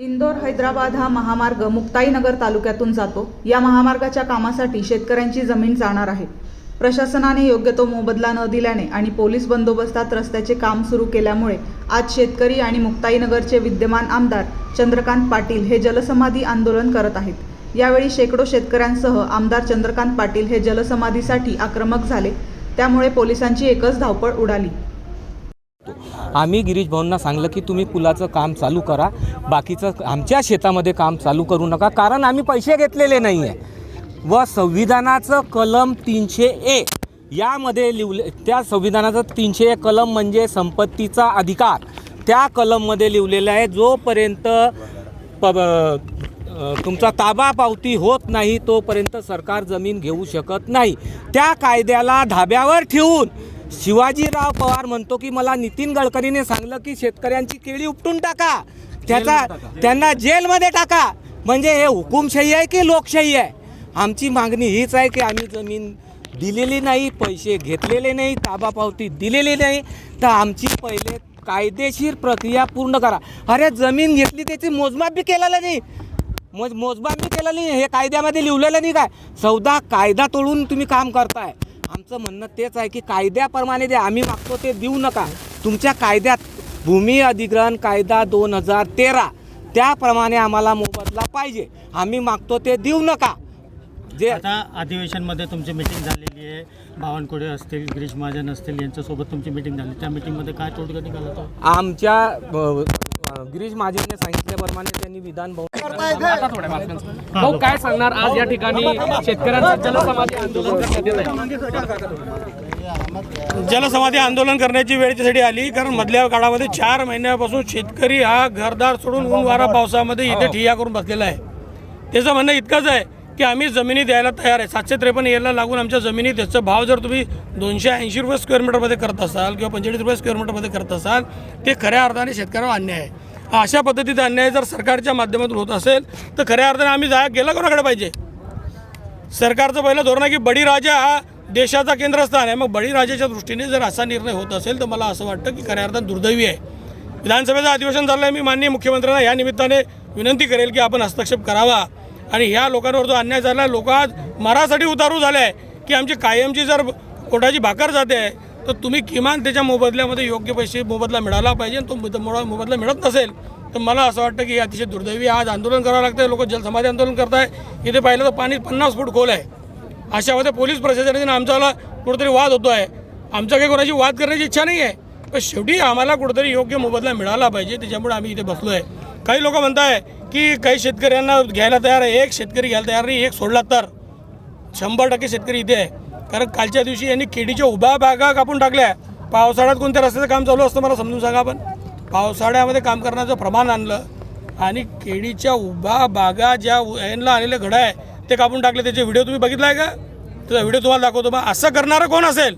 इंदोर हैदराबाद हा महामार्ग मुक्ताईनगर तालुक्यातून जातो. या महामार्गाच्या कामासाठी शेतकऱ्यांची जमीन जाणार आहे. प्रशासनाने योग्य तो मोबदला न दिल्याने आणि पोलीस बंदोबस्तात रस्त्याचे काम सुरू केल्यामुळे आज शेतकरी आणि मुक्ताईनगरचे विद्यमान आमदार चंद्रकांत पाटील हे जलसमाधी आंदोलन करत आहेत. यावेळी शेकडो शेतकऱ्यांसह आमदार चंद्रकांत पाटील हे जलसमाधीसाठी आक्रमक झाले. त्यामुळे पोलिसांची एकच धावपळ उडाली. आम्ही गिरीश भाऊंना सांगलं की तुम्ही पुलाचं काम चालू करा. बाकीचं आमच्या शेतामध्ये काम चालू करू नका कारण आम्ही पैसे घेतलेले नाही आहे व संविधानाचं कलम तीनशे ए यामध्ये लिवले त्या संविधानाचं तीनशे एक कलम म्हणजे संपत्तीचा अधिकार. त्या कलममध्ये लिहिलेलं आहे जोपर्यंत प तुमचा ताबा पावती होत नाही तोपर्यंत सरकार जमीन घेऊ शकत नाही. त्या कायद्याला धाब्यावर ठेवून शिवाजीराव पवार म्हणतो की मला नितीन गडकरीने सांगलं की शेतकऱ्यांची केळी उपटून टाका. त्याचा त्यांना जेलमध्ये टाका. म्हणजे हे हुकुमशाही आहे की लोकशाही आहे? आमची मागणी हीच आहे की आम्ही जमीन दिलेली नाही पैसे घेतलेले नाही ताबा पावती दिलेली नाही. तर आमची पहिले कायदेशीर प्रक्रिया पूर्ण करा. अरे जमीन घेतली त्याची मोजमाप बी केलेलं नाही. मोज मोजमाप बी केलं नाही. हे कायद्यामध्ये लिहिलेलं नाही काय? चौदा कायदा तोडून तुम्ही काम करताय. आमचं म्हणणं तेच आहे की कायद्याप्रमाणे जे आम्ही मागतो ते देऊ नका. तुमच्या कायद्यात भूमी अधिग्रहण कायदा दोन हजार तेरा त्याप्रमाणे आम्हाला मोबदला पाहिजे. आम्ही मागतो ते देऊ नका. जे आता अधिवेशनमध्ये तुमची मिटिंग झालेली आहे. बावनकुळे असतील गिरीश महाजन असतील यांच्यासोबत तुमची मिटिंग झाली. त्या मिटिंगमध्ये काय तोडगा निघाला होता? आमच्या गिरीश महाजनने सांगितल्याप्रमाणे त्यांनी विधान भवन भाऊ काय सांगणार आज या ठिकाणी शेतकऱ्यांचं जलसमाधी आंदोलन जलसमाधी आंदोलन करण्याची वेळ त्यासाठी आली कारण मधल्या काळामध्ये चार महिन्यापासून शेतकरी हा घरदार सोडून ऊन वारा पावसामध्ये इथे ठिय्या करून बसलेला आहे. त्याचं म्हणणं इतकंच आहे की आम्ही जमिनी द्यायला तयार आहे. सातशे त्रेपन्न याला लागून आमच्या जमिनी त्याचा भाव जर तुम्ही दोनशे ऐंशी रुपये स्क्वेअर मीटरमध्ये करत असाल किंवा पंचेचाळीस रुपये स्क्वेअर मीटरमध्ये करत असाल ते खऱ्या अर्थाने शेतकऱ्यावर अन्याय आहे. हा अशा पद्धतीचा अन्याय जर सरकारच्या माध्यमातून होत असेल तर खऱ्या अर्थाने आम्ही जाया गेला कोणाकडे पाहिजे? सरकारचं पहिलं धोरण आहे की बळीराजा हा देशाचा केंद्रस्थान आहे. मग बळीराजाच्या दृष्टीने जर असा निर्णय होत असेल तर मला असं वाटतं की खऱ्या अर्थात दुर्दैवी आहे. विधानसभेचं अधिवेशन झालं आहे मी माननीय मुख्यमंत्र्यांना या निमित्ताने विनंती करेल की आपण हस्तक्षेप करावा. आणि ह्या लोकांवर जो अन्याय झाला आहे लोक आज मरासाठी उतारू झाले आहे की आमची कायमची जर कोटाची भाकर जाते आहे तर तुम्ही किमान त्याच्या मोबदल्यामध्ये योग्य पैसे मोबदला मिळाला पाहिजे आणि तो मोबदला मिळत नसेल तर मला असं वाटतं की अतिशय दुर्दैवी आज आंदोलन करावं लागतं लोक जलसमाधी आंदोलन करताय इथे पाहिलं तर पाणी पन्नास फूट खोल आहे. अशामध्ये पोलीस प्रशासनाने आमच्याला कुठेतरी वाद होतो आहे आमच्या काही कोणाची वाद करण्याची इच्छा नाही आहे पण शेवटी आम्हाला कुठेतरी योग्य मोबदला मिळाला पाहिजे त्याच्यामुळे आम्ही इथे बसलो आहे काही लोक म्हणताय की काही शेतकऱ्यांना घ्यायला तयार आहे. एक शेतकरी घ्यायला तयार नाही एक सोडला तर. शंभर टक्के शेतकरी इथे आहे. कारण कालच्या दिवशी यांनी केडीच्या उभ्या बागा कापून टाकल्या. पावसाळ्यात कोणत्या रस्त्याचं काम चालू असतं मला समजून सांगा आपण. पावसाळ्यामध्ये काम करण्याचं प्रमाण आणलं आणि केडीच्या उभ्या बागा ज्या यांना आलेले घडं आहे ते कापून टाकले. त्याचे व्हिडिओ तुम्ही बघितला आहे का? त्याचा व्हिडिओ तुम्हाला दाखवतो. मग असं करणारं कोण असेल?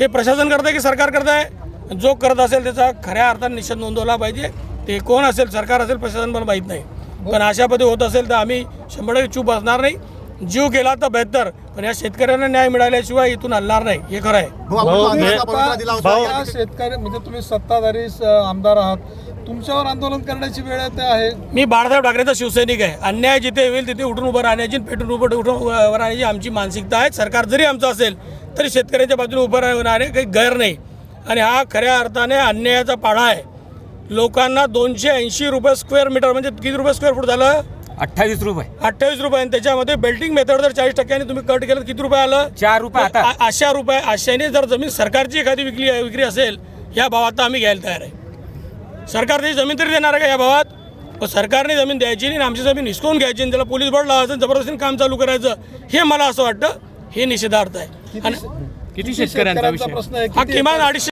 हे प्रशासन करत आहे की सरकार करत आहे जो करत असेल त्याचा खऱ्या अर्थाने निषेध नोंदवला पाहिजे. ते कोण असेल? सरकार असेल? प्रशासन पण माहीत नाही. पण अशा पद्धती होत असेल तर आम्ही शंभर टक्के चूप असणार नाही. जीव गेला तर बेहतर पण या शेतकऱ्यांना न्याय मिळाल्याशिवाय इथून हलणार नाही. हे खरं आहे. या शेतकरी म्हणजे तुम्ही सत्ताधारी स- आमदार आहात. तुमच्यावर आंदोलन करण्याची वेळ येते आहे. मी बाळासाहेब ठाकरेचा शिवसैनिक आहे. अन्याय जिथे होईल तिथे उठून उभं राहण्याची आणि पेटून उभं उठून उभं राहण्याची आमची मानसिकता आहे. सरकार जरी आमचं असेल तरी शेतकऱ्याच्या बाजूने उभं राहणे काही गैर नाही. आणि हा खऱ्या अर्थाने अन्यायाचा पाढा आहे. लोकांना दोनशे ऐंशी रुपये स्क्वेअर मीटर म्हणजे किती रुपये स्क्वेअर फूट झालं? अठ्ठावीस रुपये. अठ्ठावीस रुपये. आणि त्याच्यामध्ये बेल्टिंग मेथड जर चाळीस टक्क्याने तुम्ही कट केलं तर किती रुपये आलं? चार रुपये आता. आ- अशा रुपये अशाने जर जमीन सरकारची एखादी विकली विक्री असेल या भावात तर आम्ही घ्यायला तयार आहे. सरकार त्याची जमीन तरी देणार आहे का या भावात? पण सरकारने जमीन द्यायची नाही आणि आमची जमीन हिसकवून घ्यायची आणि त्याला पोलीस बळ लावायचं जबरदस्तीने काम चालू करायचं हे मला असं वाटतं हे निषेधार्थ आहे. आणि किती शेतकऱ्यांचा विषय? प्रश्न आहे? हा किती किमान अडीचशे